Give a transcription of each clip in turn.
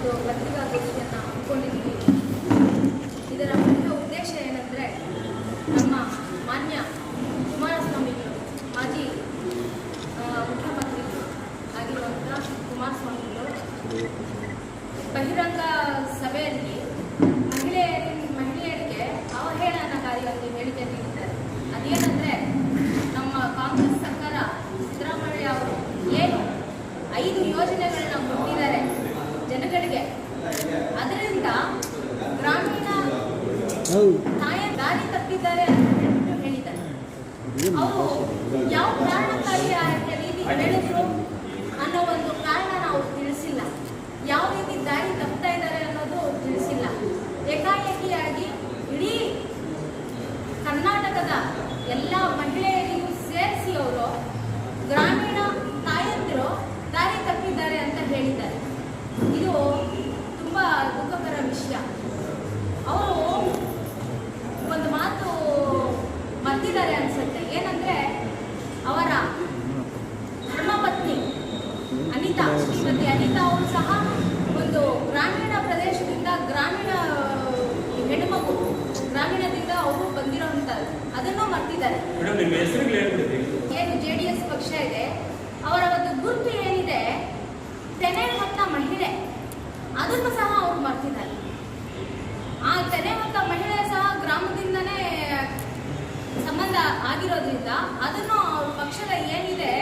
ಒಂದು ಪತ್ರಿಕಾಗೋಷ್ಠಿಯನ್ನು ಇದರ ಮುಖ್ಯ ಉದ್ದೇಶ ಏನಂದರೆ, ನಮ್ಮ ಮಾನ್ಯ ಕುಮಾರಸ್ವಾಮಿಗಳು ಮಾಜಿ ಮುಖ್ಯಮಂತ್ರಿ ಆಗಿರುವಂಥ ಕುಮಾರಸ್ವಾಮಿಗಳು ಬಹಿರಂಗ ಸಭೆಯಲ್ಲಿ ಮಹಿಳೆಯರಿ ಮಹಿಳೆಯರಿಗೆ ಅವಹೇಳನಕಾರಿಯಾಗಿ ಹೇಳಿಕೆ ನೀಡಿದ್ದಾರೆ. ಅದೇನೆಂದರೆ, ನಮ್ಮ ಕಾಂಗ್ರೆಸ್ ಸರ್ಕಾರ ಸಿದ್ದರಾಮಯ್ಯ ಅವರು ಏನು ಐದು ಯೋಜನೆಗಳನ್ನ ಕೊಟ್ಟಿದ್ದಾರೆ ಜನಗಳಿಗೆ. ಅದರಿಂದ ಗ್ರಾಮೀಣ ತಾಯ ದಾರಿ ತಪ್ಪಿದ್ದಾರೆ ಅಂತ ಹೇಳಿದ್ದಾರೆ. ಅವರು ಯಾವ ಕಾರಣಕ್ಕಾಗಿ ಆ ರೀತಿ ಹೇಳಿದ್ರು ಅನ್ನೋ ಒಂದು ಕಾರಣ ನಾವು ತಿಳಿಸಿಲ್ಲ. ಯಾವ ರೀತಿ ದಾರಿ ತಪ್ತಾ ಇದ್ದಾರೆ ಅನ್ನೋದು ತಿಳಿಸಿಲ್ಲ. ಏಕಾಏಕಿಯಾಗಿ ಇಡೀ ಕರ್ನಾಟಕದ ಎಲ್ಲ ಮಹಿಳೆಯರಿಗೂ ಸೇರಿಸಿ ಅವರು ಗ್ರಾಮೀಣ ತಾಯಂದಿರು ದಾರಿ ತಪ್ಪಿದ್ದಾರೆ ಅಂತ ಹೇಳಿದ್ದಾರೆ ಇದು ತುಂಬ ದುಃಖಕರ ವಿಷಯ ಅವರು ಒಂದು ಮಾತು ಮರ್ತಿದ್ದಾರೆ ಅನ್ಸುತ್ತೆ ಏನಂದ್ರೆ ಅವರ ಧರ್ಮಪತ್ನಿ ಅನಿತಾ ಶ್ರೀಮತಿ ಅನಿತಾ ಅವರು ಸಹ ಒಂದು ಗ್ರಾಮೀಣ ಪ್ರದೇಶದಿಂದ ಗ್ರಾಮೀಣ ಹೆಣ್ಣುಮಗು ಗ್ರಾಮೀಣದಿಂದ ಅವರು ಬಂದಿರೋಂಥದ್ದು ಅದನ್ನು ಮರ್ತಿದ್ದಾರೆ. ಮೇಡಮ್ ನಿಮ್ಮ ಹೆಸರುಗಳು ಹೇಳ್ಬಿಡಿ ಏನು ಜೆ ಡಿ ಎಸ್ ಪಕ್ಷ ಇದೆ. ಅವರ ಒಂದು ಗುರುತು ಏನಿದೆ? ತೆನೆ ಹೊತ್ತ ಮಹಿಳೆ. ಅದನ್ನು ಸಹ ಅವ್ರು ಮರ್ತಿದ್ದಾರೆ. ಆ ತೆನೆ ಹೊತ್ತ ಮಹಿಳೆ ಸಹ ಗ್ರಾಮದಿಂದನೇ ಸಂಬಂಧ ಆಗಿರೋದ್ರಿಂದ ಅದನ್ನು ಅವ್ರ ಪಕ್ಷದ ಏನಿದೆ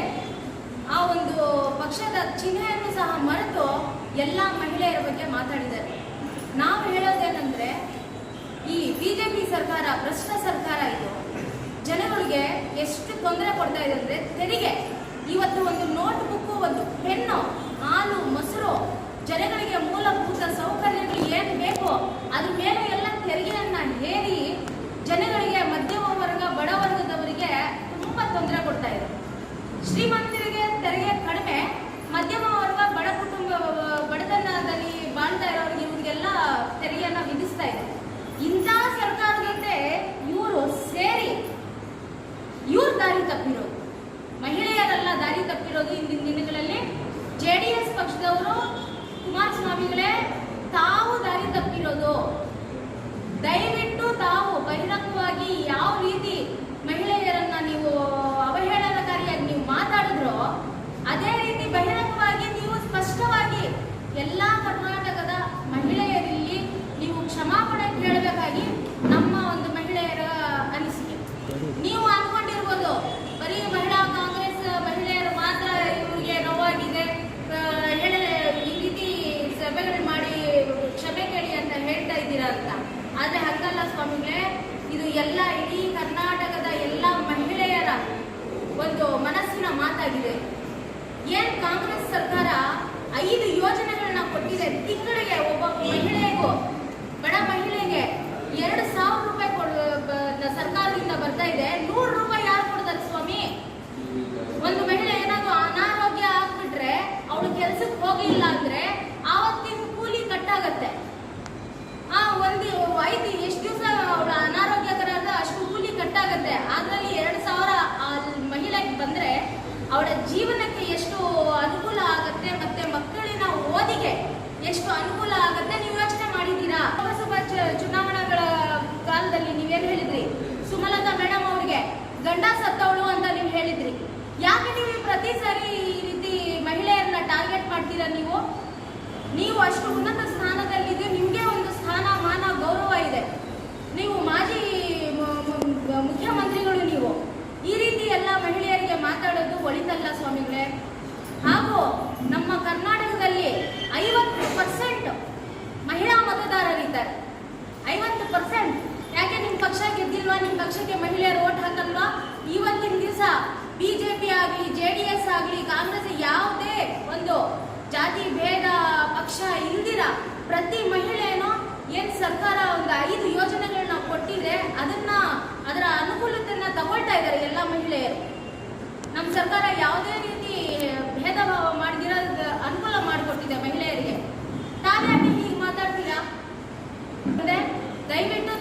ಆ ಒಂದು ಪಕ್ಷದ ಚಿಹ್ನೆಯನ್ನು ಸಹ ಮರೆತು ಎಲ್ಲ ಮಹಿಳೆಯರ ಬಗ್ಗೆ ಮಾತಾಡಿದ್ದಾರೆ. ನಾವು ಹೇಳೋದೇನೆಂದ್ರೆ ಈ ಬಿಜೆಪಿ ಸರ್ಕಾರ ಭ್ರಷ್ಟ ಸರ್ಕಾರ ಇದು ಜನಗಳಿಗೆ ಎಷ್ಟು ತೊಂದರೆ ಕೊಡ್ತಾ ಇದೆ ಅಂದ್ರೆ ತೆರಿಗೆ ಇವತ್ತು ಒಂದು ನೋಟ್ ಬುಕ್ಕು ಒಂದು ಪೆನ್ನು ಹಾಲು ಮೊಸರು ಜನಗಳಿಗೆ ಮೂಲಭೂತ ಕುಮಾರಸ್ವಾಮಿಗಳೇ ತಾವು ದಾರಿ ತಪ್ಪಿರೋದು. ದಯವಿಟ್ಟು ತಾವು ಬಹಿರಂಗವಾಗಿ ಯಾವ ರೀತಿ ಮಹಿಳೆಯರನ್ನ ನೀವು ಅವಹೇಳನಕಾರಿಯಾಗಿ ನೀವು ಮಾತಾಡಿದ್ರೋ ಅದೇ ರೀತಿ ಬಹಿರಂಗವಾಗಿ ನೀವು ಸ್ಪಷ್ಟವಾಗಿ ಎಲ್ಲ ಕರ್ನಾಟಕದ ಮಹಿಳೆಯರಲ್ಲಿ ನೀವು ಕ್ಷಮಾಪಣೆ ಕೇಳಬೇಕಾಗಿ ನಮ್ಮ ಒಂದು ಮಹಿಳೆಯರ ಅನಿಸಿಕೆ ನೀವು ಅನ್ಕೊಂಡಿರ್ಬೋದು ಬರೀ ಮಹಿಳಾ ಕಾಂಗ್ರೆಸ್ ಮಹಿಳೆಯರು ಮಾತ್ರ ಇವ್ರಿಗೆ ನೋವಾಗಿದೆ ಆ, ಹೇಳ ಈ ರೀತಿ ಸಭೆಗಳು ಮಾಡಿ ಕ್ಷಮೆ ಕೇಳಿ ಅಂತ ಹೇಳ್ತಾ ಇದ್ದೀರಾ ಅಂತ ಆದ್ರೆ ಹಂಗಲ್ಲ ಸ್ವಾಮಿಗಳೇ ಇದು ಎಲ್ಲ ಇಡೀ ಕರ್ನಾಟಕದ ಎಲ್ಲ ಮಹಿಳೆಯರ ಒಂದು ಮನಸ್ಸಿನ ಮಾತಾಗಿದೆ. ಏನ್ ಕಾಂಗ್ರೆಸ್ ಸರ್ಕಾರ ಐದು ಯೋಜನೆಗಳನ್ನ ಕೊಟ್ಟಿದೆ ತಿಂಗಳಿಗೆ ಎಷ್ಟು ಅನುಕೂಲ ಆಗತ್ತೆ? ನೀವು ಯೋಚನೆ ಮಾಡಿದ್ದೀರಾ? ಲೋಕಸಭಾ ಚುನಾವಣೆಗಳ ಕಾಲದಲ್ಲಿ ನೀವೇನು ಹೇಳಿದ್ರಿ? ಸುಮಲತಾ ಮೇಡಮ್ ಅವ್ರಿಗೆ ಗಂಡ ಸತ್ತವಳು ಅಂತ ನೀವು ಹೇಳಿದ್ರಿ. ಯಾಕೆ ನೀವು ಪ್ರತಿ ಸಾರಿ ಈ ರೀತಿ ಮಹಿಳೆಯರನ್ನ ಟಾರ್ಗೆಟ್ ಮಾಡ್ತೀರಾ ನೀವು? ನೀವು ಅಷ್ಟು ಉನ್ನತ ಸ್ಥಾನದಲ್ಲಿದ್ದು ನಿಮಗೆ ಒಂದು ಜೆಡಿಎಸ್ ಆಗಲಿ ಕಾಂಗ್ರೆಸ್ ಯಾವುದೇ ಒಂದು ಜಾತಿ ಭೇದ ಪಕ್ಷ ಇಲ್ದಿರ ಪ್ರತಿ ಮಹಿಳೆಯನ್ನು ಏನು ಸರ್ಕಾರ ಒಂದು ಐದು ಯೋಜನೆಗಳನ್ನ ಕೊಟ್ಟಿದ್ರೆ ಅದನ್ನ ಅದರ ಅನುಕೂಲತೆಯನ್ನ ತಗೊಳ್ತಾ ಇದ್ದಾರೆ ಎಲ್ಲ ಮಹಿಳೆಯರು. ನಮ್ಮ ಸರ್ಕಾರ ಯಾವುದೇ ರೀತಿ ಭೇದ ಭಾವ ಮಾಡಿದಿರ ಅನುಕೂಲ ಮಾಡಿಕೊಟ್ಟಿದೆ ಮಹಿಳೆಯರಿಗೆ. ತಾನೇ ಹೀಗೆ ಮಾತಾಡ್ತೀರಾ? ದಯವಿಟ್ಟು